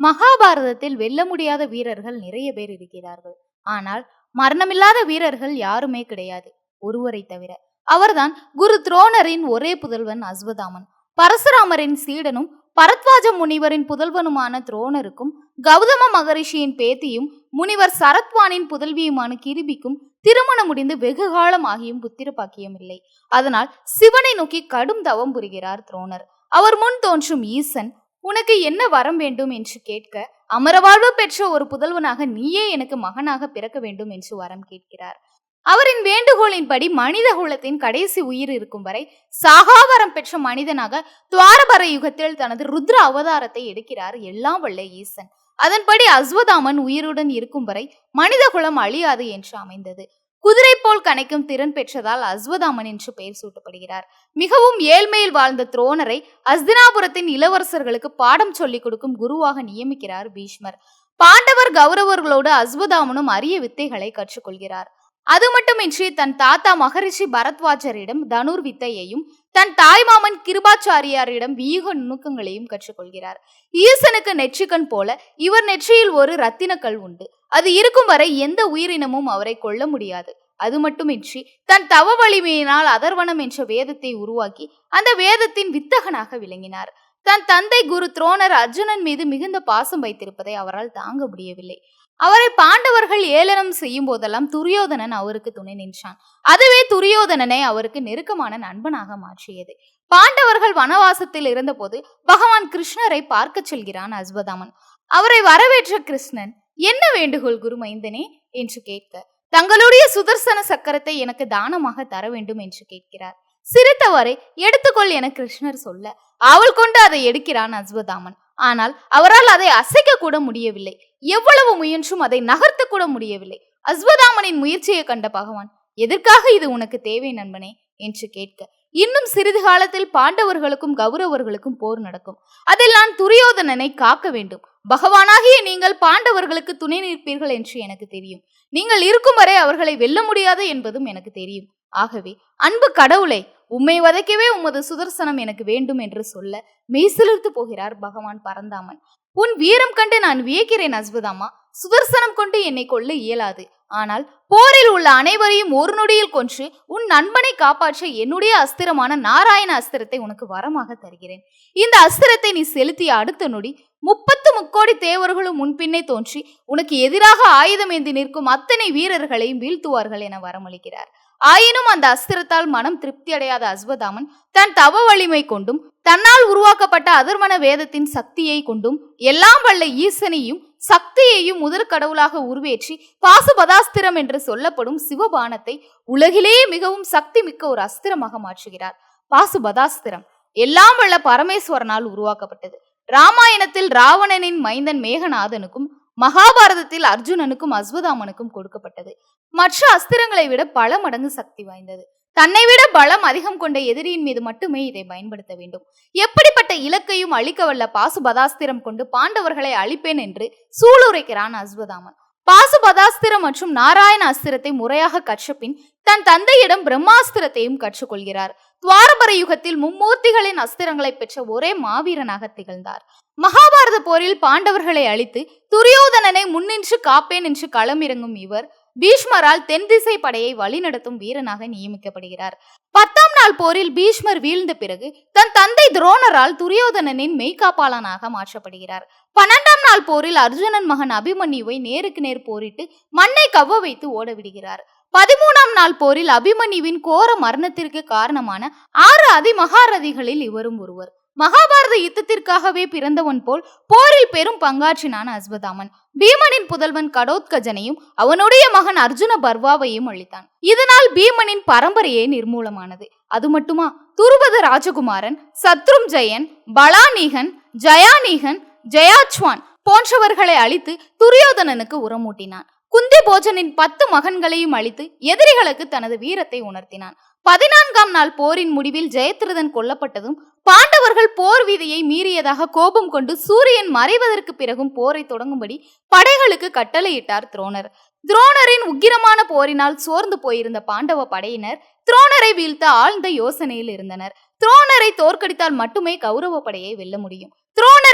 மகாபாரதத்தில் வெல்ல முடியாத வீரர்கள் நிறைய பேர் இருக்கிறார்கள். ஆனால் மரணமில்லாத வீரர்கள் யாருமே கிடையாது. ஒருவரை தவிர. அவர்தான் குரு துரோணரின் ஒரே புதல்வன் அஸ்வதாமன். பரசுராமரின் சீடனும் பரத்வாஜ முனிவரின் புதல்வனுமான துரோணருக்கும் கௌதம மகரிஷியின் பேத்தியும் முனிவர் சரத்வானின் புதல்வியுமான கிருபிக்கும் திருமணம் முடிந்து வெகு காலம் ஆகியும் புத்திர பாக்கியம் இல்லை. அதனால் சிவனை நோக்கி கடும் தவம் புரிகிறார் துரோணர். அவர் முன் தோன்றும் ஈசன் உனக்கு என்ன வரம் வேண்டும் என்று கேட்க அமரவாழ்வு பெற்ற ஒரு புதல்வனாக நீயே எனக்கு மகனாக பிறக்க வேண்டும் என்று வரம் கேட்கிறார். அவரின் வேண்டுகோளின்படி மனித குலத்தின் கடைசி உயிர் இருக்கும் வரை சாகாவரம் பெற்ற மனிதனாக துவாரபர யுகத்தில் தனது ருத்ர அவதாரத்தை எடுக்கிறார் எல்லாம் வல்ல ஈசன். அதன்படி அஸ்வதாமன் உயிருடன் இருக்கும் வரை மனித குலம் அழியாது என்று அமைந்தது. குதிரை போல் கணைக்கும் திறன் பெற்றதால் அஸ்வதாமன் என்று பெயர் சூட்டப்படுகிறார். மிகவும் ஏழ்மையில் வாழ்ந்த துரோணரை அஸ்தினாபுரத்தின் இளவரசர்களுக்கு பாடம் சொல்லிக் கொடுக்கும் குருவாக நியமிக்கிறார் பீஷ்மர். பாண்டவர் கௌரவர்களோடு அஸ்வதாமனும் அரிய வித்தைகளை கற்றுக்கொள்கிறார். அது மட்டுமின்றி தன் தாத்தா மகரிஷி பரத்வாஜரிடம் தனுர் வித்தையையும் தன் தாய்மாமன் கிருபாச்சாரியாரிடம் வியூக நுணுக்கங்களையும் கற்றுக்கொள்கிறார். ஈசனுக்கு நெற்றிக்கண் போல இவர் நெற்றியில் ஒரு ரத்தினக்கல் உண்டு. அது இருக்கும் வரை எந்த உயிரினமும் அவரை கொல்ல முடியாது. அது மட்டுமின்றி தன் தவ வலிமையினால் அதர்வனம் என்ற வேதத்தை உருவாக்கி அந்த வேதத்தின் வித்தகனாக விளங்கினார். தன் தந்தை குரு துரோணர் அர்ஜுனன் மீது மிகுந்த பாசம் வைத்திருப்பதை அவரால் தாங்க முடியவில்லை. அவரை பாண்டவர்கள் ஏளனம் செய்யும் போதெல்லாம் துரியோதனன் அவருக்கு துணை நின்றான். அதுவே துரியோதனனை அவருக்கு நெருக்கமான நண்பனாக மாற்றியது. பாண்டவர்கள் வனவாசத்தில் இருந்தபோது பகவான் கிருஷ்ணரை பார்க்க செல்கிறான் அஸ்வதாமன். அவரை வரவேற்ற கிருஷ்ணன் என்ன வேண்டுகோள் குருமைந்தனே? என்று கேட்க தங்களுடைய சுதர்சன சக்கரத்தை எனக்கு தானமாக தர வேண்டும்? என்று கேட்கிறார். சிரித்தவரை எடுத்துக்கொள் என கிருஷ்ணர் சொல்ல அவள் கொண்டு அதை எடுக்கிறான் அஸ்வதாமன். ஆனால் அவரால் அதை அசைக்க கூட முடியவில்லை. எவ்வளவு முயன்றும் அதை நகர்த்த கூட முடியவில்லை. அஸ்வதாமனின் முயற்சியை கண்ட பகவான் எதற்காக இது உனக்கு தேவை நண்பனே? என்று கேட்க இன்னும் சிறிது காலத்தில் பாண்டவர்களுக்கும் கௌரவர்களுக்கும் போர் நடக்கும். அதில் நான் துரியோதனனை காக்க வேண்டும். பகவானாகிய நீங்கள் பாண்டவர்களுக்கு துணை நிற்பீர்கள் என்று எனக்கு தெரியும். நீங்கள் இருக்கும் வரை அவர்களை வெல்ல முடியாது என்பதும் எனக்கு தெரியும். ஆகவே அன்பு கடவுளை உம்மை வதைக்கவே உமது சுதர்சனம் எனக்கு வேண்டும் என்று சொல்ல மெய்சிலிர்த்து போகிறார் பகவான் பரந்தாமன். உன் வீரம் கண்டு நான் வியக்கிறேன் அஸ்வதாமா. சுதர்சனம் கொண்டு என்னை கொள்ள இயலாது. ஆனால் போரில் உள்ள அனைவரையும் ஒரு நொடியில் கொன்று உன் நண்பனை காப்பாற்ற என்னுடைய அஸ்திரமான நாராயண அஸ்திரத்தை உனக்கு வரமாக தருகிறேன். இந்த அஸ்திரத்தை நீ செலுத்திய அடுத்த நொடி முப்பத்து முக்கோடி தேவர்களும் முன்பின்னே தோன்றி உனக்கு எதிராக ஆயுதம் ஏந்தி நிற்கும் அத்தனை வீரர்களையும் வீழ்த்துவார்கள் என வரமளிக்கிறார் ஆயினும் அந்த அஸ்திரத்தால் மனம் திருப்தி அடையாத அஸ்வதாமன் தன் தவ வலிமை கொண்டும் தன்னால் உருவாக்கப்பட்ட அதர்வன வேதத்தின் சக்தியை கொண்டும் எல்லாம் வல்ல ஈசனையும் சக்தியையும் முதற் கடவுளாக உருவேற்றி பாசுபதாஸ்திரம் என்று சொல்லப்படும் சிவபானத்தை உலகிலேயே மிகவும் சக்தி மிக்க ஒரு அஸ்திரமாக மாற்றுகிறார். பாசுபதாஸ்திரம் எல்லாம் வல்ல பரமேஸ்வரனால் உருவாக்கப்பட்டது. ராமாயணத்தில் ராவணனின் மைந்தன் மேகநாதனுக்கும் மகாபாரதத்தில் அர்ஜுனனுக்கும் அஸ்வதாமனுக்கும் கொடுக்கப்பட்டது. மற்ற அஸ்திரங்களை விட பல மடங்கு சக்தி வாய்ந்தது. தன்னை விட பலம் அதிகம் கொண்ட எதிரியின் மீது மட்டுமே இதை பயன்படுத்த வேண்டும். எப்படிப்பட்ட இலக்கையும் அழிக்க வல்ல பாசுபதாஸ்திரம் கொண்டு பாண்டவர்களை அழிப்பேன் என்று சூளுரைக்கிறான் அஸ்வதாமன். பாசுபதாஸ்திரம் மற்றும் நாராயண அஸ்திரத்தை முறையாக கற்றபின் தன் தந்தையிடம் பிரம்மாஸ்திரத்தையும் கற்றுக்கொள்கிறார். துவாரபர யுகத்தில் மும்மூர்த்திகளின் அஸ்திரங்களை பெற்ற ஒரே மாவீரனாக திகழ்ந்தார். மகாபாரத போரில் பாண்டவர்களை அழித்து துரியோதனனை முன்னின்று காப்பேன் என்று களமிறங்கும் இவர் பீஷ்மரால் தென் திசை படையை வழிநடத்தும் வீரனாக நியமிக்கப்படுகிறார். பத்தாம் நாள் போரில் பீஷ்மர் வீழ்ந்த பிறகு தன் தந்தை துரோணரால் துரியோதனனின் மெய்காப்பாளனாக மாற்றப்படுகிறார். பன்னெண்டாம் நாள் போரில் அர்ஜுனன் மகன் அபிமன்யுவை நேருக்கு நேர் போரிட்டு மண்ணை கவ்வ வைத்து ஓட விடுகிறார் பதிமூணாம் நாள் போரில் அபிமன்யுவின் கோர மரணத்திற்கு காரணமான ஆறு அதிமகாரதிகளில் இவரும் ஒருவர். மகாபாரத யுத்தத்திற்காகவே பிறந்தவன் போல் போரில் பெரும் பங்காற்றினான் அஸ்வதாமன். பீமனின் புதல்வன் கடோத்கஜனையும் அவனுடைய மகன் அர்ஜுன பர்வாவையும் அளித்தான் இதனால் பீமனின் பரம்பரையே நிர்மூலமானது. அது மட்டுமா? துருபத ராஜகுமாரன் சத்ரும் ஜெயன் பலாநீகன் ஜயாநீகன் ஜயாச்வான் போன்றவர்களை அழித்து துரியோதனனுக்கு உரமூட்டினான். குந்தி போஜனின் பத்து மகன்களையும் அழித்து எதிரிகளுக்கு தனது வீரத்தை உணர்த்தினான். பதினான்காம் நாள் போரின் முடிவில் ஜெயத்ரதன் கொல்லப்பட்டதும் பாண்டவர்கள் போர் வீதியை மீறியதாக கோபம் கொண்டு சூரியன் மறைவதற்கு பிறகும் போரை தொடங்கும்படி படைகளுக்கு கட்டளையிட்டார் துரோணர். துரோணரின் உக்கிரமான போரினால் சோர்ந்து போயிருந்த பாண்டவ படையினர் துரோணரை வீழ்த்த ஆழ்ந்த யோசனையில் இருந்தனர். துரோணரை தோற்கடித்தால் மட்டுமே கௌரவ படையை வெல்ல முடியும்.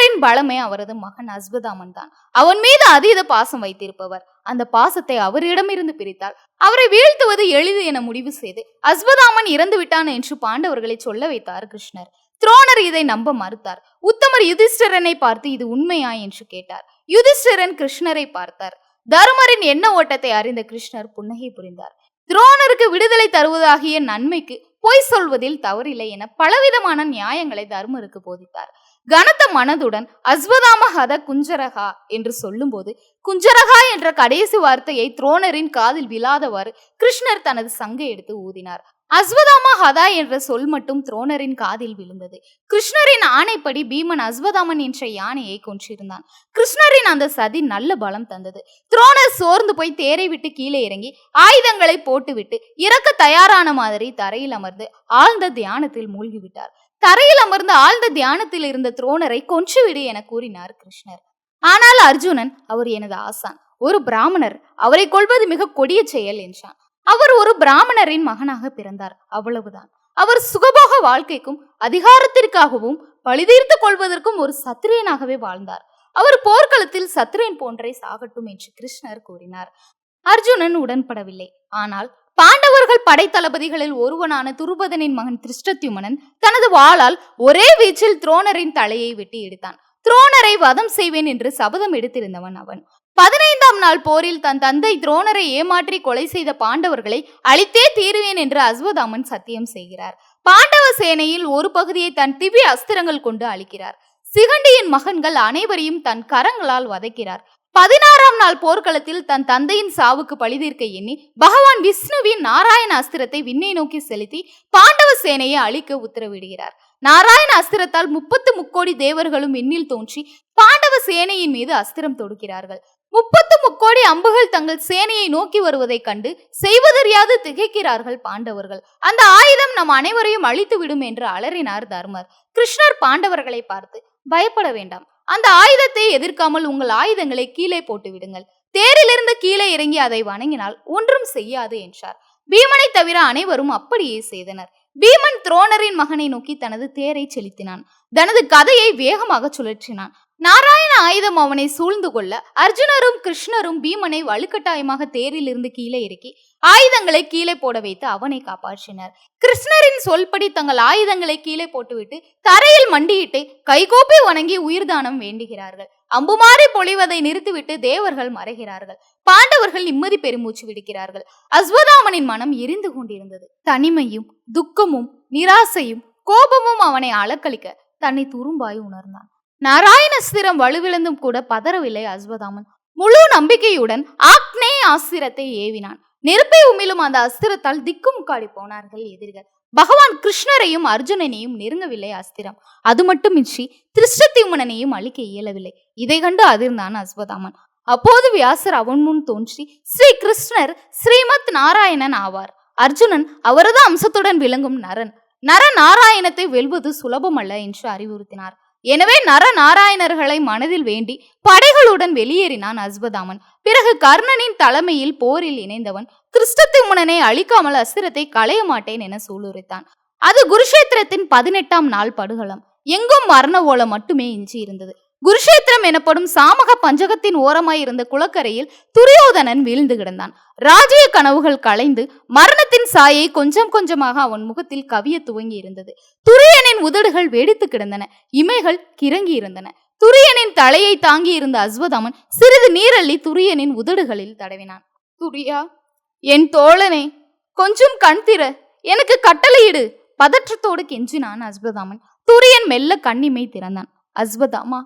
துரோணரின் பலமே அவரது மகன் அஸ்வதாமன் தான். அவன் மீது அதீத பாசம் வைத்திருப்பவர். அந்த பாசத்தை அவரிடமிருந்து பிரித்தால் அவரை வீழ்த்துவது எளிது என முடிவு செய்து அஸ்வதாமன் இறந்து விட்டான் என்று பாண்டவர்களை சொல்ல வைத்தார் கிருஷ்ணர். துரோணர் இதை நம்ப மறுத்தார். உத்தமர் யுதிஷ்டரனை பார்த்து இது உண்மையா என்று கேட்டார். யுதிஷ்டரன் கிருஷ்ணரை பார்த்தார். தருமரின் எண்ண ஓட்டத்தை அறிந்த கிருஷ்ணர் புன்னகை புரிந்தார். துரோணருக்கு விடுதலை தருவதாகிய நன்மைக்கு பொய் சொல்வதில் தவறில்லை என பலவிதமான நியாயங்களை தர்மருக்கு போதித்தார். கனத்த மனதுடன் அஸ்வதாமஹத குஞ்சரகா என்று சொல்லும்போது குஞ்சரகா என்ற கடைசி வார்த்தையை துரோணரின் காதில் விழாதவாறு கிருஷ்ணர் தனது சங்கை எடுத்து ஊதினார். அஸ்வதாமா ஹதா என்ற சொல் மட்டும் துரோணரின் காதில் விழுந்தது. கிருஷ்ணரின் ஆணைப்படி பீமன் அஸ்வதாமன் என்ற யானையை கொன்றிருந்தான். கிருஷ்ணரின் அந்த சதி நல்ல பலம் தந்தது. துரோணர் சோர்ந்து போய் தேரை விட்டு கீழே இறங்கி ஆயுதங்களை போட்டுவிட்டு இறக்க தயாரான மாதிரி தரையில் அமர்ந்து ஆழ்ந்த தியானத்தில் மூழ்கிவிட்டார். தரையில் அமர்ந்து ஆழ்ந்த தியானத்தில் இருந்த துரோணரை கொன்றுவிடு என கூறினார் கிருஷ்ணர். ஆனால் அர்ஜுனன் அவர் எனது ஆசான் ஒரு பிராமணர் அவரை கொள்வது மிக கொடிய செயல் என்றான். அவர் ஒரு பிராமணரின் மகனாக பிறந்தார் அவ்வளவுதான். அவர் சுகபோக வாழ்க்கைக்கும் அதிகாரத்திற்காகவும் பழிதீர்த்து கொள்வதற்கும் ஒரு சத்திரியனாகவே வாழ்ந்தார். அவர் போர்க்களத்தில் சத்திரியன் போன்றே சாகட்டும் என்று கிருஷ்ணர் கூறினார். அர்ஜுனன் உடன்படவில்லை. ஆனால் பாண்டவர்கள் படைத்தளபதிகளில் ஒருவனான துருபதனின் மகன் திருஷ்டத்யுமனன் தனது வாளால் ஒரே வீச்சில் துரோணரின் தலையை வெட்டி எடுத்தான். துரோணரை வதம் செய்வேன் என்று சபதம் எடுத்திருந்தவன் அவன். பதினைந்தாம் நாள் போரில் தன் தந்தை துரோணரை ஏமாற்றி கொலை செய்த பாண்டவர்களை அழித்தே தீருவேன் என்று அஸ்வதாமன் சத்தியம் செய்கிறார். பாண்டவ சேனையில் ஒரு பகுதியை தன் திவ்ய அஸ்திரங்கள் கொண்டு அழிக்கிறார். சிகண்டியின் மகன்கள் அனைவரையும் தன் கரங்களால் வதைக்கிறார். பதினாறாம் நாள் போர்க்களத்தில் தன் தந்தையின் சாவுக்கு பழிதீர்க்க எண்ணி பகவான் விஷ்ணுவின் நாராயண அஸ்திரத்தை விண்ணை நோக்கி செலுத்தி பாண்டவ சேனையை அழிக்க உத்தரவிடுகிறார். நாராயண அஸ்திரத்தால் முப்பத்து முக்கோடி தேவர்களும் எண்ணில் தோன்றி பாண்டவ சேனையின் மீது அஸ்திரம் தொடுக்கிறார்கள் முப்பத்து முக்கோடி அம்புகள் தங்கள் சேனையை நோக்கி வருவதைக் கண்டு செய்வதறியாது திகைக்கிறார்கள் பாண்டவர்கள். அந்த ஆயுதம் நம் அனைவரையும் அழித்து விடும் என்று அலறினார் தர்மர். கிருஷ்ணர் பாண்டவர்களை பார்த்து பயப்பட வேண்டாம். அந்த ஆயுதத்தை எதிர்க்காமல் உங்கள் ஆயுதங்களை கீழே போட்டு விடுங்கள். தேரிலிருந்து கீழே இறங்கி அதை வணங்கினால் ஒன்றும் செய்யாது என்றார். பீமனை தவிர அனைவரும் அப்படியே செய்தனர். பீமன் துரோணரின் மகனை நோக்கி தனது தேரை செலுத்தினான். தனது கதையை வேகமாக சுழற்றினான். நாராயண ஆயுதம் அவனை சூழ்ந்து கொள்ள அர்ஜுனரும் கிருஷ்ணரும் பீமனை வலுக்கட்டாயமாக தேரில் இருந்து கீழே இறக்கி ஆயுதங்களை கீழே போட வைத்து அவனை காப்பாற்றினர். கிருஷ்ணரின் சொல்படி தங்கள் ஆயுதங்களை கீழே போட்டுவிட்டு தரையில் மண்டியிட்டு கைகோப்பி வணங்கி உயிர்தானம் வேண்டுகிறார்கள். அம்புமாறி பொழிவதை நிறுத்திவிட்டு தேவர்கள் மறைகிறார்கள். பாண்டவர்கள் நிம்மதி பெருமூச்சு விடுக்கிறார்கள். அஸ்வதாமனின் மனம் எரிந்து கொண்டிருந்தது. தனிமையும் துக்கமும் நிராசையும் கோபமும் அவனை அலக்களிக்க தன்னை துரும்பாய் உணர்ந்தான். நாராயணஸ்திரம் வலுவிழந்தும் கூட பதறவில்லை அஸ்வதாமன். முழு நம்பிக்கையுடன் ஆக்னே ஆஸ்திரத்தை ஏவினான். நெருப்பை உமிழும் அந்த அஸ்திரத்தால் திக்குமுக்காடி போனார்கள் எதிரிகள். பகவான் கிருஷ்ணரையும் அர்ஜுனனையும் நெருங்கவில்லை அஸ்திரம். அது மட்டுமின்றி திருஷ்டத்தியுமனனையும் அழிக்க இயலவில்லை. இதை கண்டு அதிர்ந்தான் அஸ்வதாமன். அப்போது வியாசர் அவன் முன் தோன்றி ஸ்ரீ கிருஷ்ணர் ஸ்ரீமத் நாராயணன் ஆவார். அர்ஜுனன் அவரது அம்சத்துடன் விளங்கும் நரன். நர நாராயணத்தை வெல்வது சுலபமல்ல என்று அறிவுறுத்தினார். எனவே நரநாராயணர்களை மனதில் வேண்டி படைகளுடன் வெளியேறினான் அஸ்வதாமன். பிறகு கர்ணனின் தலைமையில் போரில் இணைந்தவன் கிறிஸ்தத்திமுனனை அழிக்காமல் அஸ்திரத்தை களைய மாட்டேன் என சூளுரைத்தான். அது குருஷேத்திரத்தின் பதினெட்டாம் நாள் படுகளம். எங்கும் மரண ஓலம் மட்டுமே இஞ்சி இருந்தது குருஷேத்திரம் எனப்படும் சாமக பஞ்சகத்தின் ஓரமாய் இருந்த குளக்கரையில் துரியோதனன் வீழ்ந்து கிடந்தான். ராஜ்ய கனவுகள் கலைந்து மரணத்தின் சாயை கொஞ்சம் கொஞ்சமாக அவன் முகத்தில் கவிய துவங்கி இருந்தது துரியனின் உதடுகள் வெடித்து கிடந்தன இமைகள் கிறங்கி இருந்தன துரியனின் தலையை தாங்கி இருந்த அஸ்வதாமன் சிறிது நீரள்ளி துரியனின் உதடுகளில் தடவினான். துரியா என் தோழனே கொஞ்சம் கண் திற எனக்கு கட்டளையிடு பதற்றத்தோடு கெஞ்சினான் அஸ்வதாமன். துரியன் மெல்ல கண்ணிமை திறந்தான். அஸ்வதாமா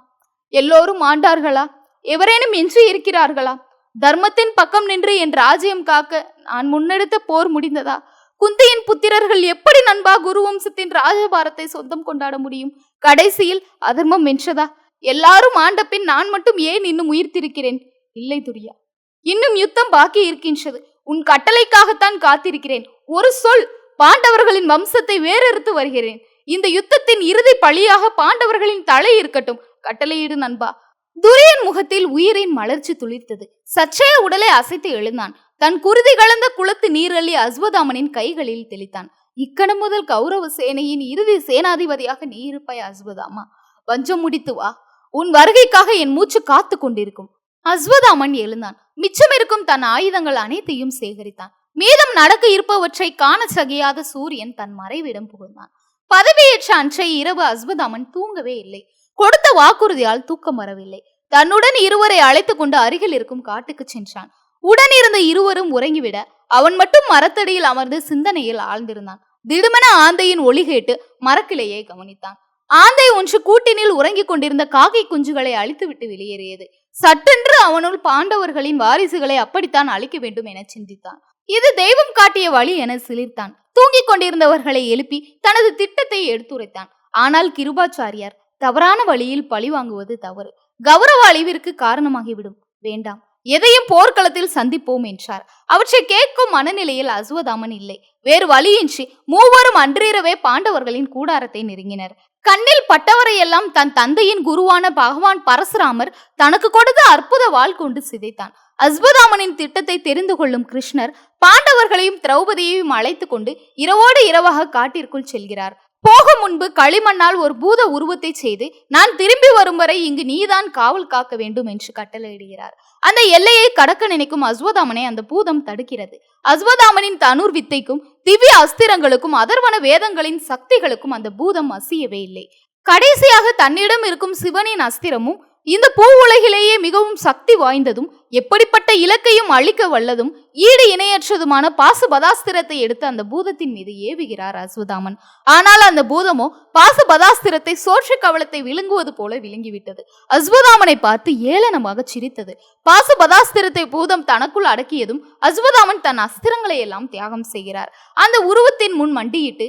எல்லோரும் ஆண்டார்களா? எவரேனும் இன்றி இருக்கிறார்களா? தர்மத்தின் பக்கம் நின்று என் ராஜ்யம் காக்க நான் முன்னெடுத்த போர் முடிந்ததா? குந்தியின் புத்திரர்கள் எப்படி நண்பா குருவம்சத்தின் ராஜபாரத்தை சொந்தம் கொண்டாட முடியும்? கடைசியில் அதர்மம் வென்றதா? எல்லாரும் ஆண்ட பின் நான் மட்டும் ஏன் இன்னும் உயிர்த்திருக்கிறேன்? இல்லை துரியா. இன்னும் யுத்தம் பாக்கி இருக்கின்றது. உன் கட்டளைக்காகத்தான் காத்திருக்கிறேன். ஒரு சொல் பாண்டவர்களின் வம்சத்தை வேறறுத்து வருகிறேன். இந்த யுத்தத்தின் இறுதி பழியாக பாண்டவர்களின் தலை இருக்கட்டும். கட்டளையிடு நண்பா. துரியன் முகத்தில் உயிரின் மலர்ச்சி துளிர்த்தது. சற்றே உடலை அசைத்து எழுந்தான். தன் குருதி கலந்த குளத்து நீரள்ளி அஸ்வதாமனின் கைகளில் தெளித்தான். இக்கணம் முதல் கௌரவ சேனையின் இறுதி சேனாதிபதியாக நீ இருப்பாய் அஸ்வதாமா. வஞ்சம் முடித்து வா. உன் வருகைக்காக என் மூச்சு காத்து கொண்டிருக்கும். அஸ்வதாமன் எழுந்தான். மிச்சம் இருக்கும் தன் ஆயுதங்கள் அனைத்தையும் சேகரித்தான். மீதம் நடக்க இருப்பவற்றை காண சகியாத சூரியன் தன் மறைவிடம் புகுந்தான். பதவியேற்ற அன்றை இரவு அஸ்வதாமன் தூங்கவே இல்லை. கொடுத்த வாக்குறுதியால் தூக்கம் வரவில்லை. தன்னுடன் இருவரை அழைத்துக் கொண்டு அருகில் இருக்கும் காட்டுக்கு சென்றான். உடன் இருந்த இருவரும் உறங்கிவிட அவன் மட்டும் மரத்தடியில் அமர்ந்து சிந்தனையில் ஆழ்ந்திருந்தான். திடுமென ஆந்தையின் ஒளி கேட்டு மரக்கிளையை கவனித்தான். ஆந்தை ஒன்று கூட்டினில் உறங்கிக் கொண்டிருந்த காக்கை குஞ்சுகளை அழித்துவிட்டு வெளியேறியது. சட்டென்று அவனுள் பாண்டவர்களின் வாரிசுகளை அப்படித்தான் அழிக்க வேண்டும் என சிந்தித்தான். இது தெய்வம் காட்டிய வழி என சிலிர்த்தான். தூங்கிக் கொண்டிருந்தவர்களை எழுப்பி தனது திட்டத்தை எடுத்துரைத்தான். ஆனால் கிருபாச்சாரியார் தவறான வழியில் பழி வாங்குவது தவறு. கௌரவ அழிவிற்கு காரணமாகிவிடும். வேண்டாம். எதையும் போர்க்களத்தில் சந்திப்போம் என்றார். அவற்றை கேட்கும் மனநிலையில் அசுவதாமன் இல்லை. வேறு வழியின்றி மூவரும் அன்றிரவே பாண்டவர்களின் கூடாரத்தை நெருங்கினர். கண்ணில் பட்டவரையெல்லாம் தன் தந்தையின் குருவான பகவான் பரசுராமர் தனக்கு கொடுத்த அற்புத வாள் கொண்டு சிதைத்தான். அஸ்வதாமனின் திட்டத்தை தெரிந்து கொள்ளும் கிருஷ்ணர் பாண்டவர்களையும் திரௌபதியையும் அழைத்து கொண்டு இரவோடு இரவாக காட்டிற்குள் செல்கிறார். போகும் முன்பு களிமண்ணால் ஒரு பூத உருவத்தை செய்து நான் திரும்பி வரும் வரை இங்கு நீதான் காவல் காக்க வேண்டும் என்று கட்டளையிடுகிறார். அந்த எல்லையை கடக்க நினைக்கும் அஸ்வதாமனை அந்த பூதம் தடுக்கிறது. அஸ்வதாமனின் தனுர் வித்தைக்கும் திவ்ய அஸ்திரங்களுக்கும் அதர்வன வேதங்களின் சக்திகளுக்கும் அந்த பூதம் அசியவே இல்லை. கடைசியாக தன்னிடம் இருக்கும் சிவனின் அஸ்திரமும் இந்த பூ உலகிலேயே மிகவும் சக்தி வாய்ந்ததும் எப்படிப்பட்ட இலக்கையும் அழிக்க வல்லதும் ஈடு இணையற்றதுமான பாசுபதாஸ்திரத்தை எடுத்து அந்த பூதத்தின் மீது ஏவுகிறார் அஸ்வதாமன். ஆனால் அந்த பூதமோ பாசுபதாஸ்திரத்தை சோற்று கவலத்தை விழுங்குவது போல விழுங்கிவிட்டது. அஸ்வதாமனை பார்த்து ஏளனமாக சிரித்தது. பாசுபதாஸ்திரத்தை பூதம் தனக்குள் அடக்கியதும் அஸ்வதாமன் தன் அஸ்திரங்களை எல்லாம் தியாகம் செய்கிறார். அந்த உருவத்தின் முன் மண்டியிட்டு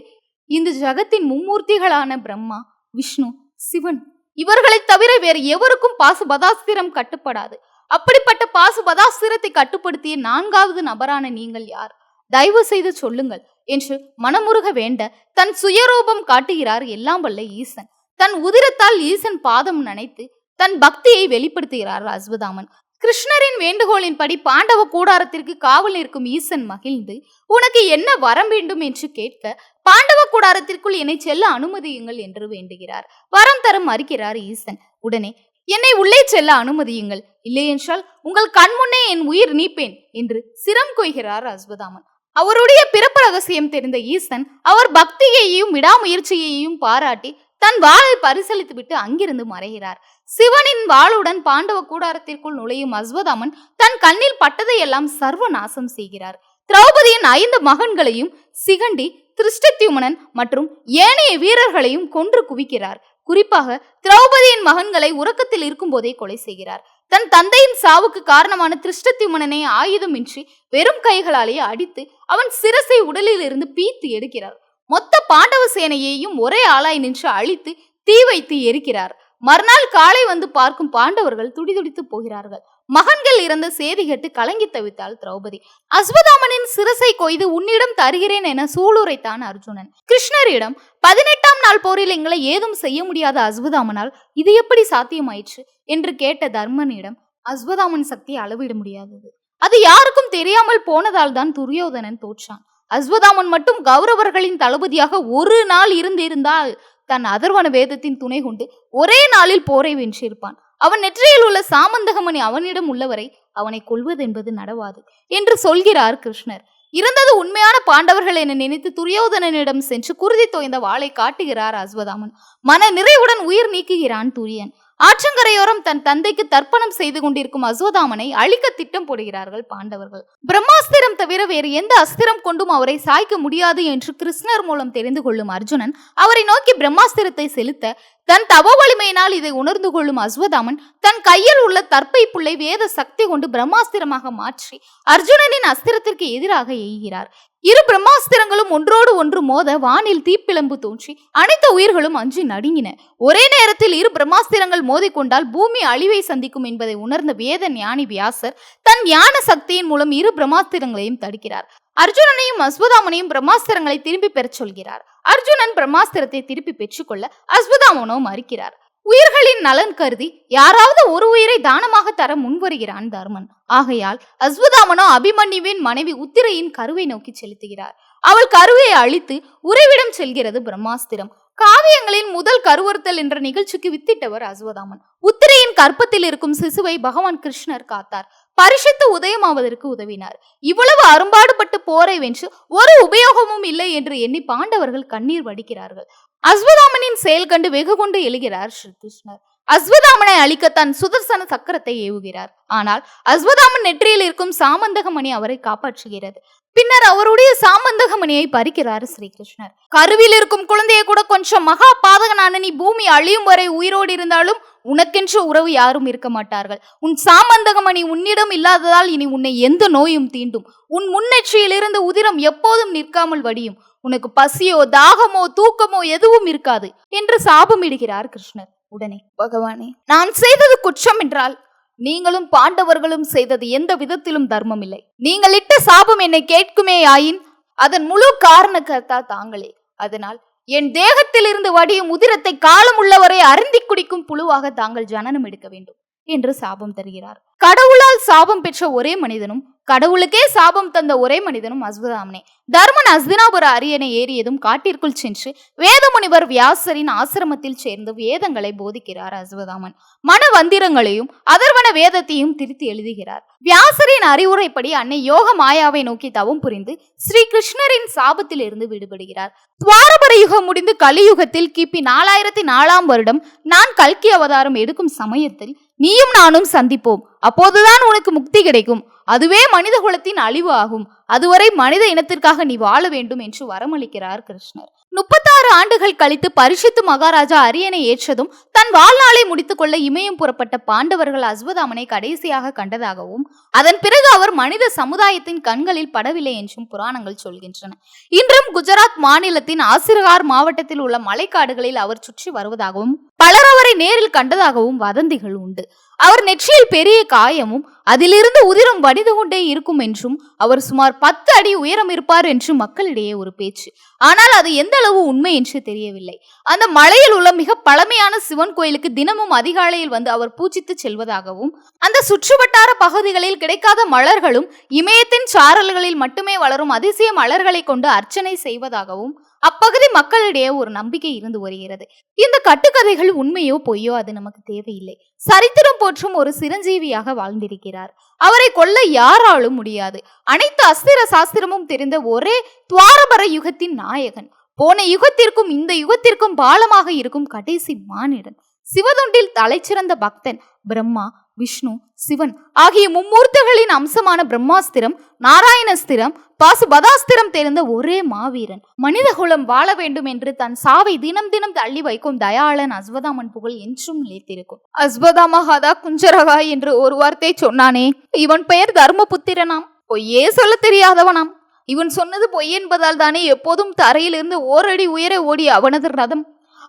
இந்த ஜகத்தின் மும்மூர்த்திகளான பிரம்மா விஷ்ணு சிவன் இவர்களை தவிர வேறு எவருக்கும் பாசுபதாஸ்திரம் கட்டுப்படாது. அப்படிப்பட்ட பாசுபதாஸ்திரத்தை கட்டுப்படுத்திய நான்காவது நபரான நீங்கள் யார்? தயவு செய்து சொல்லுங்கள் என்று மனமுருக வேண்ட தன் சுயரூபம் காட்டுகிறார் எல்லாம் வல்ல ஈசன். தன் உதிரத்தால் ஈசன் பாதம் நனைத்து தன் பக்தியை வெளிப்படுத்துகிறார் அஸ்வதாமன். கிருஷ்ணரின் வேண்டுகோளின்படி பாண்டவ கூடாரத்திற்கு காவல் இருக்கும் ஈசன் மகிழ்ந்து உனக்கு என்ன வரம் வேண்டும் என்று கேட்க பாண்டவ கூடாரத்திற்குள் என்னை செல்ல அனுமதியுங்கள் என்று வேண்டுகிறார். வரம் தரும் மறுக்கிறார் ஈசன். உடனே என்னை உள்ளே செல்ல அனுமதியுங்கள். இல்லையென்றால் உங்கள் கண்முன்னே என் உயிர் நீப்பேன் என்று சிரம் கொய்கிறார் அஸ்வதாமன். அவருடைய பிறப்பு ரகசியம் தெரிந்த ஈசன் அவர் பக்தியையும் விடாமுயற்சியையும் பாராட்டி தன் வாளை பரிசளித்துவிட்டு அங்கிருந்து மறைகிறார். சிவனின் வாளுடன் பாண்டவ கூடாரத்திற்குள் நுழையும் அஸ்வதாமன் தன் கண்ணில் பட்டதையெல்லாம் சர்வ நாசம் செய்கிறார். திரௌபதியின் ஐந்து மகன்களையும் சிகண்டி திருஷ்டத்யுமனன் மற்றும் ஏனைய வீரர்களையும் கொன்று குவிக்கிறார். குறிப்பாக திரௌபதியின் மகன்களை உறக்கத்தில் இருக்கும்போதே கொலை செய்கிறார். தன் தந்தையின் சாவுக்கு காரணமான திருஷ்டத்யுமனனை ஆயுதமின்றி வெறும் கைகளாலேயே அடித்து அவன் சிரசை உடலில் இருந்து பீத்து எடுக்கிறார். மொத்த பாண்டவ சேனையையும் ஒரே ஆளாய் நின்று அழித்து தீ வைத்து எரிக்கிறார். மறுநாள் காலை வந்து பார்க்கும் பாண்டவர்கள் துடிதுடித்து போகிறார்கள். மகன்கள் இறந்த செய்தி கேட்டு கலங்கி தவித்தாள் திரௌபதி. அஸ்வதாமனின் சிரசை கொய்து உன்னிடம் தருகிறேன் என சூளுரைத்தான் அர்ஜுனன். கிருஷ்ணரிடம் பதினெட்டாம் நாள் போரில் எங்களை ஏதும் செய்ய முடியாத அஸ்வதாமனால் இது எப்படி சாத்தியமாயிற்று? என்று கேட்ட தர்மனிடம் அஸ்வதாமன் சக்தி அளவிட முடியாதது. அது யாருக்கும் தெரியாமல் போனதால் தான் துரியோதனன் தோற்றான். அஸ்வதாமன் மட்டும் கௌரவர்களின் தளபதியாக ஒரு நாள் இருந்திருந்தால் தன் அதர்வன வேதத்தின் துணை கொண்டு ஒரே நாளில் போரை வென்றிருப்பான். அவன் நெற்றியில் உள்ள சாமந்தகமணி அவனிடம் உள்ளவரை அவனை கொள்வதென்பது நடவாது என்று சொல்கிறார் கிருஷ்ணர். இருந்தது உண்மையான பாண்டவர்கள் என நினைத்து துரியோதனனிடம் சென்று குருதி தோய்ந்த வாளை காட்டுகிறார் அஸ்வதாமன். மன நிறைவுடன் உயிர் நீக்குகிறான் துரியன். ஆற்றங்கரையோரம் தன் தந்தைக்கு தர்ப்பணம் செய்து கொண்டிருக்கும் அசோதாமனை அழிக்க திட்டம் போடுகிறார்கள் பாண்டவர்கள். பிரம்மாஸ்திரம் தவிர வேறு எந்த அஸ்திரம் கொண்டும் அவரை சாய்க்க முடியாது என்று கிருஷ்ணர் மூலம் தெரிந்து கொள்ளும் அர்ஜுனன் அவரை நோக்கி பிரம்மாஸ்திரத்தை செலுத்த தன் தவ வலிமையினால் இதை உணர்ந்து கொள்ளும் அஸ்வதாமன் தன் கையில் உள்ள தற்பை புள்ளை வேத சக்தி கொண்டு பிரம்மாஸ்திரமாக மாற்றி அர்ஜுனனின் அஸ்திரத்திற்கு எதிராக எய்கிறார். இரு பிரம்மாஸ்திரங்களும் ஒன்றோடு ஒன்று மோத வானில் தீப்பிழம்பு தோன்றி அனைத்து உயிர்களும் அஞ்சி நடுங்கின. ஒரே நேரத்தில் இரு பிரம்மாஸ்திரங்கள் மோதிக்கொண்டால் பூமி அழிவை சந்திக்கும் என்பதை உணர்ந்த வேத ஞானி வியாசர் தன் ஞான சக்தியின் மூலம் இரு பிரம்மாஸ்திரங்களையும் தடுக்கிறார். அர்ஜுனனையும் அஸ்வதாமனையும் பிரம்மாஸ்திரங்களை திரும்பி பெறச் சொல்கிறார். அர்ஜுனன் பிரம்மாஸ்திரத்தை திருப்பி பெற்றுக்கொள்ள அஸ்வதாமனோ மறுக்கிறார். உயிர்களின் நலன் கருதி யாராவது ஒரு உயிரை தானமாக தர முன்வருகிறான் தர்மன். ஆகையால் அஸ்வதாமனோ அபிமன்யுவின் மனைவி உத்திரையின் கருவை நோக்கி செலுத்துகிறார். அவள் கருவை அழித்து உறைவிடம் செல்கிறது பிரம்மாஸ்திரம். காவியங்களின் முதல் கருவறுத்தல் என்ற நிகழ்ச்சிக்கு வித்திட்டவர் அஸ்வதாமன். உத்திரையின் கற்பத்தில் இருக்கும் சிசுவை பகவான் கிருஷ்ணர் காத்தார். பரிசுத்து உதயமாவதற்கு உதவினார். இவ்வளவு அரும்பாடுபட்டு போரை வென்று ஒரு உபயோகமும் இல்லை என்று எண்ணி பாண்டவர்கள் கண்ணீர் வடிக்கிறார்கள். அஸ்வதாமனின் செயல் கண்டு வெகு கொண்டு எழுகிறார் ஸ்ரீகிருஷ்ணர் அஸ்வதாமனை அழிக்க தன் சுதர்சன சக்கரத்தை ஏவுகிறார். ஆனால் அஸ்வதாமன் நெற்றியில் இருக்கும் சாமந்தகமணி அவரை காப்பாற்றுகிறது. பின்னர் அவருடைய சாமந்தகமணியை பறிக்கிறார் ஸ்ரீகிருஷ்ணர் கருவில் இருக்கும் குழந்தையை கூட கொஞ்சம் மகா பாதகனான நீ பூமி அழியும் வரை உயிரோடு இருந்தாலும் உனக்கென்று உறவு யாரும் இருக்க மாட்டார்கள். உன் சாமந்தகமணி உன்னிடம் இல்லாததால் இனி உன்னை எந்த நோயும் தீண்டும். உன் முன்னெற்றியிலிருந்து உதிரம் எப்போதும் நிற்காமல் வடியும். உனக்கு பசியோ தாகமோ தூக்கமோ எதுவும் இருக்காது என்று சாபமிடுகிறார் கிருஷ்ணர். உடனே பகவானே நான் செய்தது குற்றம் என்றால் நீங்களும் பாண்டவர்களும் செய்தது எந்த விதத்திலும் தர்மம் இல்லை நீங்கள் இட்ட சாபம் என்னை கேட்குமே ஆயின் அதன் முழு காரணக்கர்த்தா தாங்களே. அதனால் என் தேகத்திலிருந்து வடியும் உதிரத்தை காலம் உள்ளவரை அருந்திக் குடிக்கும் புழுவாக தாங்கள் ஜனனம் எடுக்க வேண்டும் என்று சாபம் தருகிறார். கடவுளால் சாபம் பெற்ற ஒரே மனிதனும் கடவுளுக்கே சாபம் தந்த ஒரே மனிதனும் அஸ்வதாமனே. தர்மன் அஸ்தினாபுர அரியணை ஏறியதும் காட்டிற்குள் சென்று வேதமுனிவர் வியாசரின் ஆசிரமத்தில் சேர்ந்து வேதங்களை போதிக்கிறார் அஸ்வதாமன் மனவந்திரங்களையும் அதர்வன வேதத்தையும் திருத்தி எழுதுகிறார். வியாசரின் அறிவுரைப்படி அன்னை யோக மாயாவை நோக்கி தவம் புரிந்து ஸ்ரீ கிருஷ்ணரின் சாபத்திலிருந்து விடுபடுகிறார். துவாரபர யுகம் முடிந்து கலியுகத்தில் கிபி நாலாயிரத்தி நாலாம் வருடம் நான் கல்கி அவதாரம் எடுக்கும் சமயத்தில் நீயும் நானும் சந்திப்போம். அப்போதுதான் உனக்கு முக்தி கிடைக்கும். அதுவே மனித குலத்தின் அழிவு ஆகும். அதுவரை மனித இனத்திற்காக நீ வாழ வேண்டும் என்று வரமளிக்கிறார் கிருஷ்ணர். முப்பத்தாறு ஆண்டுகள் கழித்து பரிசுத்து மகாராஜா அரியணை ஏற்றதும் தன் வாழ்நாளை முடித்துக் கொள்ள இமயம் புறப்பட்ட பாண்டவர்கள் அஸ்வதாமனை கடைசியாக கண்டதாகவும் அதன் பிறகு அவர் மனித சமுதாயத்தின் கண்களில் படவில்லை என்றும் புராணங்கள் சொல்கின்றன. இன்றும் குஜராத் மாநிலத்தின் ஆசிரகார் மாவட்டத்தில் உள்ள மலைக்காடுகளில் அவர் சுற்றி வருவதாகவும் பலர் அவரை நேரில் கண்டதாகவும் வதந்திகள் உண்டு. அவர் நெற்றியில் பெரிய காயமும் அதிலிருந்து உதிரம் வடிந்து கொண்டே இருக்கும் என்றும் அவர் சுமார் பத்து அடி உயரம் இருப்பார் என்றும் மக்களிடையே ஒரு பேச்சு. ஆனால் அது எந்த அளவு உண்மை என்று தெரியவில்லை. அந்த மலையில் உள்ள மிக பழமையான சிவன் கோயிலுக்கு தினமும் அதிகாலையில் வந்து அவர் பூஜித்து செல்வதாகவும் அந்த சுற்றுவட்டார பகுதிகளில் கிடைக்காத மலர்களும் இமயத்தின் சாரல்களில் மட்டுமே வளரும் அதிசய மலர்களை கொண்டு அர்ச்சனை செய்வதாகவும் அப்பகுதி மக்களிடையே ஒரு நம்பிக்கை இருந்து வருகிறது. இந்த கட்டுக்கதைகள் உண்மையோ பொய்யோ அது நமக்கு தேவையில்லை. சரித்திரம் போற்றும் ஒரு சிரஞ்சீவியாக வாழ்ந்திருக்கிறார். அவரை கொல்ல யாராலும் முடியாது. அனைத்து அஸ்திர சாஸ்திரமும் தெரிந்த ஒரே துவாரபர யுகத்தின் நாயகன். போன யுகத்திற்கும் இந்த யுகத்திற்கும் பாலமாக இருக்கும் கடைசி மானிடன். சிவதொண்டில் தலைச்சிறந்த பக்தன் பிரம்மா விஷ்ணு சிவன் ஆகிய மும்மூர்த்திகளின் அம்சமான பிரம்மாஸ்திரம் நாராயணஸ்திரம் பாசுபதாஸ்திரம் தெரிந்த ஒரே மாவீரன். மனித குலம் வாழ வேண்டும் என்று தன் சாவை தினம் தினம் தள்ளி வைக்கும் தயாளன் அஸ்வதாமன் புகழ் என்றும் நிலைத்திருக்கும். அஸ்வதாமஹாதா குஞ்சரகா என்று ஒரு வார்த்தை சொன்னானே இவன் பெயர் தர்மபுத்திரனாம். பொய்யே சொல்ல தெரியாதவனாம். இவன் சொன்னது பொய் என்பதால் தானே எப்போதும் தரையிலிருந்து ஓரடி உயர ஓடிய அவனது ரதம்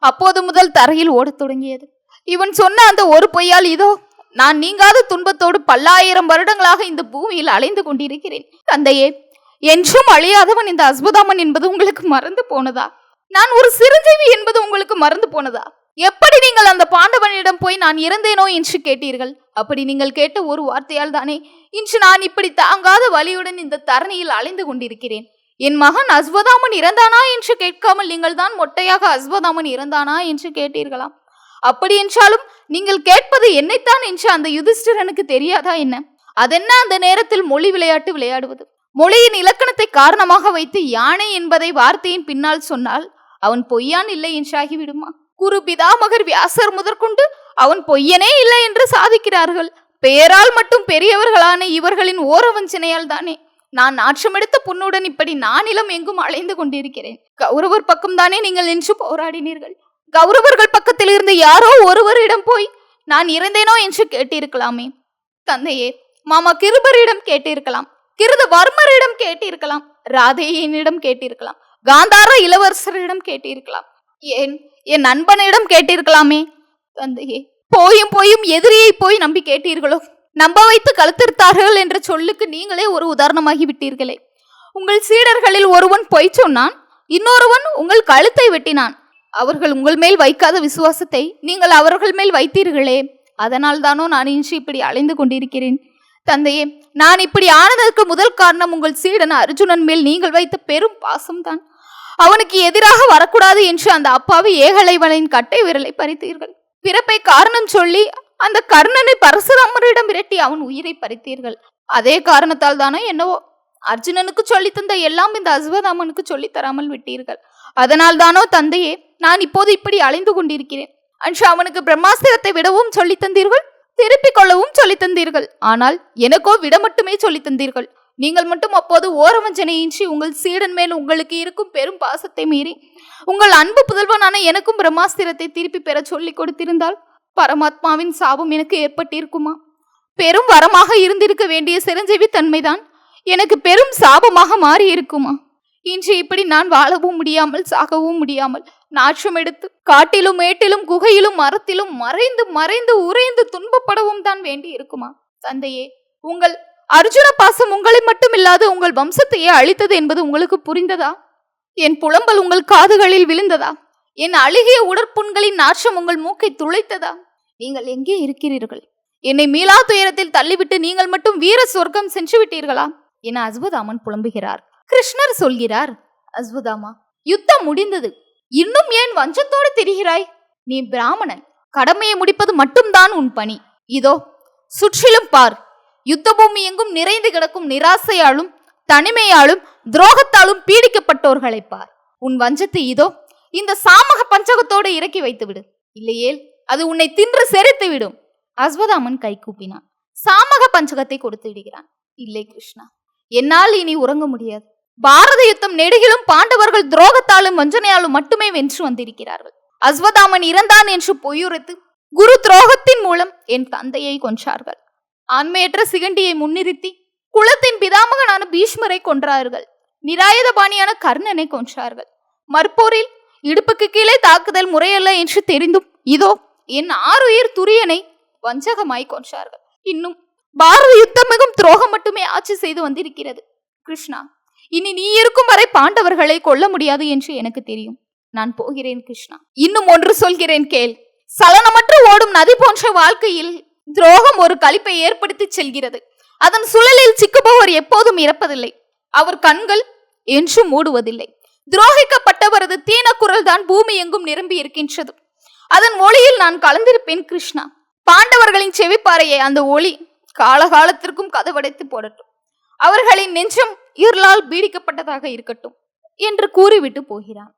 அப்போது முதல் தரையில் ஓடத் தொடங்கியது. இவன் சொன்ன அந்த ஒரு பொய்யால் இதோ நான் நீங்காத துன்பத்தோடு பல்லாயிரம் வருடங்களாக இந்த பூமியில் அலைந்து கொண்டிருக்கிறேன். தந்தையே என்றும் அழியாதவன் இந்த அஸ்புதாமன் என்பது உங்களுக்கு மறந்து போனதா? நான் ஒரு சிறுஞ்சீவி என்பது உங்களுக்கு மறந்து போனதா? எப்படி நீங்கள் அந்த பாண்டவனிடம் நான் இறந்தேனோ என்று கேட்டீர்கள்? அப்படி நீங்கள் கேட்ட ஒரு வார்த்தையால் தானே இன்று நான் இப்படி தாங்காத வலியுடன் இந்த தரணியில் அலைந்து கொண்டிருக்கிறேன். என் மகன் அஸ்வதாமன் இறந்தானா என்று கேட்காமல் நீங்கள் தான் மொட்டையாக அஸ்வதாமன் இறந்தானா என்று கேட்டீர்களாம். அப்படி என்றாலும் நீங்கள் கேட்பது என்னைத்தான் என்று அந்த யுதிஷ்டிரனுக்கு தெரியாதா என்ன? அதென்ன அந்த நேரத்தில் மொழி விளையாட்டு விளையாடுவது? மொழியின் இலக்கணத்தை காரணமாக வைத்து யானை என்பதை வார்த்தையின் பின்னால் சொன்னால் அவன் பொய்யான் இல்லை என்றாகிவிடுமா? குரு பிதாமகர் வியாசர் முதற்கொண்டு அவன் பொய்யனே இல்லை என்று சாதிக்கிறார்கள். பெயரால் மட்டும் பெரியவர்களான இவர்களின் ஓரவஞ்சனையால் தானே. நான் நாற்றமெடுத்த புண்ணுடன் இப்படி நானிலம் எங்கும் அலைந்து கொண்டிருக்கிறேன். கௌரவர் பக்கம்தானே நீங்கள் நின்று போராடினீர்கள். கௌரவர்கள் பக்கத்தில் இருந்து யாரோ ஒருவரிடம் போய் நான் இறந்தேனோ? என்று கேட்டிருக்கலாமே. தந்தையே மாமா கிருபரிடம் கேட்டிருக்கலாம். கிருத வர்மரிடம் கேட்டிருக்கலாம். ராதேயனிடம் கேட்டிருக்கலாம். காந்தார இளவரசரிடம் கேட்டிருக்கலாம். ஏன் என் நண்பனிடம் கேட்டிருக்கலாமே. தந்தையே போயும் போயும் எதிரியை போய் நம்பி கேட்டீர்களோ? நம்ப வைத்து கழுத்திருத்தார்கள் என்ற சொல்லுக்கு நீங்களே ஒரு உதாரணமாகி விட்டீர்களே. உங்கள் சீடர்களில் ஒருவன் பொய் சொன்னான் இன்னொருவன் உங்கள் கழுத்தை வெட்டினான். அவர்கள் உங்கள் மேல் வைக்காத விசுவாசத்தை நீங்கள் அவர்கள் மேல் வைத்தீர்களே. அதனால் தானோ நான் இன்று இப்படி அலைந்து கொண்டிருக்கிறேன். தந்தையே நான் இப்படி ஆனதற்கு முதல் காரணம் உங்கள் சீடன் அர்ஜுனன் மேல் நீங்கள் வைத்த பெரும் பாசம்தான். அவனுக்கு எதிராக வரக்கூடாது என்று அந்த அப்பாவி ஏகலைவனின் கட்டை விரலை பறித்தீர்கள். பிறப்பை காரணம் சொல்லி அந்த கர்ணனை பரசுராமரிடம் விரட்டி அவன் உயிரை பறித்தீர்கள். அதே காரணத்தால் தானோ என்னவோ? அர்ஜுனனுக்கு சொல்லித் தந்த எல்லாம் இந்த அஸ்வதாமனுக்கு சொல்லித்தராமல் விட்டீர்கள். அதனால் தானோ தந்தையே நான் இப்போது இப்படி அலைந்து கொண்டிருக்கிறேன். அன்று அவனுக்கு பிரம்மாஸ்திரத்தை விடவும் சொல்லித் தந்தீர்கள் திருப்பிக் கொள்ளவும் சொல்லித்தந்தீர்கள் ஆனால் எனக்கோ விட மட்டுமே சொல்லி தந்தீர்கள். நீங்கள் மட்டும் அப்போது ஓரவஞ்சனையின்றி உங்கள் சீடன் மேல் உங்களுக்கு இருக்கும் பெரும் பாசத்தை மீறி உங்கள் அன்பு புதல்வனான எனக்கும் பிரம்மாஸ்திரத்தை திருப்பி பெற சொல்லிக் கொடுத்திருந்தால் பரமாத்மாவின் சாபம் எனக்கு ஏற்பட்டிருக்குமா? பெரும் வரமாக இருந்திருக்க வேண்டிய சிரஞ்சீவி தன்மைதான் எனக்கு பெரும் சாபமாக மாறி இருக்குமா இன்று இப்படி நான் வாழவும் முடியாமல் சாகவும் முடியாமல் நாற்றம் எடுத்து காட்டிலும் மேட்டிலும் குகையிலும் மரத்திலும் மறைந்து மறைந்து உறைந்து துன்பப்படவும் தான் வேண்டி இருக்குமா தந்தையே உங்கள் அர்ஜுன பாசம் உங்களை மட்டும் இல்லாது உங்கள் வம்சத்தையே அழித்தது என்பது உங்களுக்கு புரிந்ததா? என் புலம்பல் உங்கள் காதுகளில் விழுந்ததா? என் அழுகிய உடற்புண்களின் நாற்றம் உங்கள் மூக்கை துளைத்ததா? நீங்கள் எங்கே இருக்கிறீர்கள்? என்னை மீளா துயரத்தில் தள்ளிவிட்டு நீங்கள் மட்டும் வீர சொர்க்கம் சென்று விட்டீர்களா? என அஸ்வதாமன் புலம்புகிறார். கிருஷ்ணர் சொல்கிறார் அஸ்வதாமா யுத்தம் முடிந்தது. இன்னும் ஏன் வஞ்சத்தோடு தெரிகிறாய்? நீ பிராமணன். கடமையை முடிப்பது மட்டும்தான் உன் பணி. இதோ சுற்றிலும் பார். யுத்த பூமி எங்கும் நிறைந்து கிடக்கும் நிராசையாலும் தனிமையாலும் துரோகத்தாலும் பீடிக்கப்பட்டோர்களை பார். உன் வஞ்சத்தை இதோ இந்த சாமக பஞ்சகத்தோடு இறக்கி வைத்து விடு இல்லையேல் அது உன்னை தின்று செரித்து விடும். அஸ்வதாமன் கை கூப்பினான். சாமக பஞ்சகத்தை கொடுத்து விடுகிறான். இல்லை கிருஷ்ணா என்னால் இனி உறங்க முடியாது. பாரத யுத்தம் நெடுகிலும் பாண்டவர்கள் துரோகத்தாலும் வஞ்சனையாலும் மட்டுமே வென்று வந்திருக்கிறார்கள். அஸ்வதாமன் இறந்தான் என்று பொய்யுரைத்து குரு துரோகத்தின் மூலம் என் தந்தையை கொன்றார்கள். ஆண்மையற்ற சிகண்டியை முன்னிறுத்தி குலத்தின் பிதாமகனான பீஷ்மரை கொன்றார்கள். நிராயுதபாணியான கர்ணனை கொன்றார்கள். மற்போரில் இடுப்புக்கு கீழே தாக்குதல் முறையல்ல என்று தெரிந்தும் இதோ என் ஆறுயிர் துரியனை வஞ்சகமாய் கொன்றார்கள். இன்னும் பாரத யுத்தம் மிகும் துரோகம் மட்டுமே ஆட்சி செய்து வந்திருக்கிறது. கிருஷ்ணா இனி நீ இருக்கும் வரை பாண்டவர்களை கொல்ல முடியாது என்று எனக்கு தெரியும். நான் போகிறேன் கிருஷ்ணா. இன்னும் ஒன்று சொல்கிறேன் கேள். சலனமற்று ஓடும் நதி போன்ற வாழ்க்கையில் துரோகம் ஒரு கழிப்பை ஏற்படுத்தி செல்கிறது. அதன் சுழலில் சிக்குபவர் எப்போதும் இறப்பதில்லை. அவர் கண்கள் என்றும் மூடுவதில்லை. துரோகிக்கப்பட்டவரது தீன குரல் தான் பூமி எங்கும் நிரம்பி இருக்கின்றது. அதன் ஒளியில் நான் கலந்திருப்பேன் கிருஷ்ணா. பாண்டவர்களின் செவிப்பாறையை அந்த ஒளி காலகாலத்திற்கும் கதவடைத்து போடட்டும். அவர்களின் நெஞ்சம் இருளால் பீடிக்கப்பட்டதாக இருக்கட்டும் என்று கூறிவிட்டு போகிறான்.